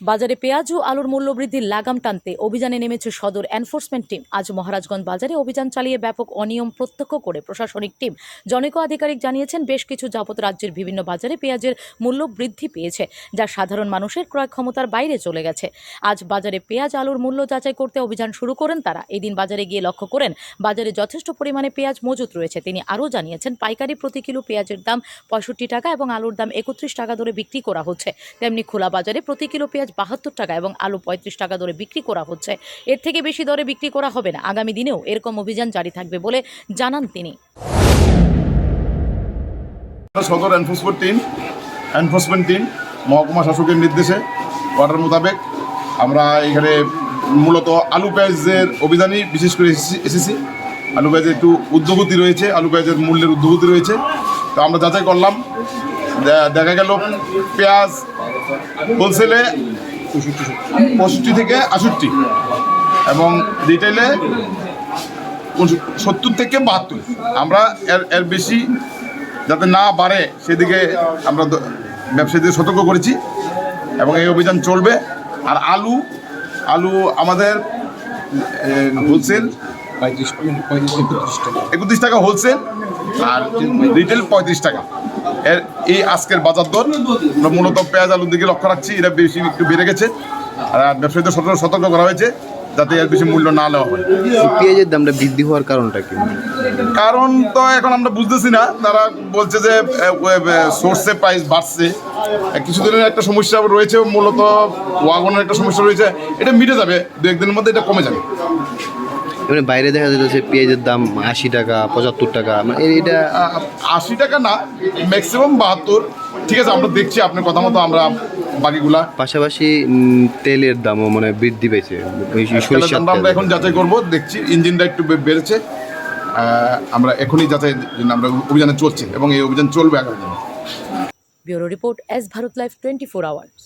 বাজারে পেঁয়াজ ও আলুর মূল্য বৃদ্ধির লাগাম টানতে অভিযানে নেমেছে সদর এনফোর্সমেন্ট টিম। আজ মহারাজগঞ্জ বাজারে অভিযান চালিয়ে ব্যাপক অনিয়ম প্রত্যক্ষ করে প্রশাসনিক টিম। জনৈক আধিকারিক জানিয়েছেন, বেশ কিছু যাবত রাজ্যের বিভিন্ন বাজারে পেঁয়াজের মূল্য বৃদ্ধি পেয়েছে, যা সাধারণ মানুষের ক্রয় ক্ষমতার বাইরে চলে গেছে। আজ বাজারে পেঁয়াজ আলুর মূল্য যাচাই করতে অভিযান শুরু করেন তারা। এদিন বাজারে গিয়ে লক্ষ্য করেন, বাজারে যথেষ্ট পরিমাণে পেঁয়াজ মজুত রয়েছে। তিনি আরও জানিয়েছেন, পাইকারি প্রতি কিলো পেঁয়াজের দাম পঁয়ষট্টি টাকা এবং আলুর দাম একত্রিশ টাকা ধরে বিক্রি করা হচ্ছে। তেমনি খোলা বাজারে প্রতি কিলো পেঁয়াজ বাহাত্তর টাকা এবং আলু পঁয়ত্রিশ টাকা দরে বিক্রি করা হচ্ছে। এর থেকে বেশি দরে বিক্রি করা হবে না। আগামী দিনেও এরকম অভিযান জারি থাকবে বলে জানান তিনি। সদর এনফোর্সমেন্ট টিম এনফোর্সমেন্ট টিম মহকুমা শাসকের নির্দেশে অর্ডার মোতাবেক আমরা এখানে মূলত আলু পেঁয়াজের অভিযানই বিশেষ করে এসেছি আলু পেঁয়াজের একটু উদ্যোগতি রয়েছে, আলু পেঁয়াজের মূল্যের উদ্যোগতি রয়েছে। তো আমরা যাচাই করলাম দেখা গেল পেঁয়াজ হোলসেলে পঁয়ষট্টি থেকে আষট্টি এবং রিটেলে সত্তর থেকে বাহাত্তর। আমরা এর এর বেশি যাতে না বাড়ে সেদিকে আমরা ব্যবসায়ীদের সতর্ক করেছি এবং এই অভিযান চলবে। আর আলু আলু আমাদের হোলসেল একত্রিশ টাকা হোলসেল আর রিটেল পঁয়ত্রিশ টাকা। এর এই আজকের বাজার দর আমরা মূলত পেঁয়াজ আলুর দিকে লক্ষ্য রাখছি এটা বেশি একটু বেড়ে গেছে। আর ব্যবসায়ীদের সতর্ক সতর্ক করা হয়েছে যাতে এর বেশি মূল্য না নেওয়া হয়। পেঁয়াজের দামটা বৃদ্ধি হওয়ার কারণটা কি? কারণ তো এখন আমরা বুঝতেছি না তারা বলছে যে সোর্সে প্রাইস বাড়ছে। কিছুদিনের একটা সমস্যা রয়েছে মূলত ওয়াগনের একটা সমস্যা রয়েছে এটা মিটে যাবে দু একদিনের মধ্যে এটা কমে যাবে। মানে বাইরে দেখা যাচ্ছে পেঁয়াজের দাম আশি টাকা পঁচাত্তর টাকা মানে এটা আশি টাকা না ম্যাক্সিমাম বাহাত্তর। ঠিক আছে আমরা দেখছি আপনার কথা মতো আমরা বাকিগুলা পাশাপাশি তেলের দামও মানে বৃদ্ধি পেয়েছে আমরা এখন যাচাই করব দেখছি ইঞ্জিনটা একটু বেড়েছে। আমরা এখনই যাচাই জন্য আমরা অভিযানে চলছি এবং এই অভিযান চলবে আগামী দিনে। Bureau report S Bharat live twenty four hours.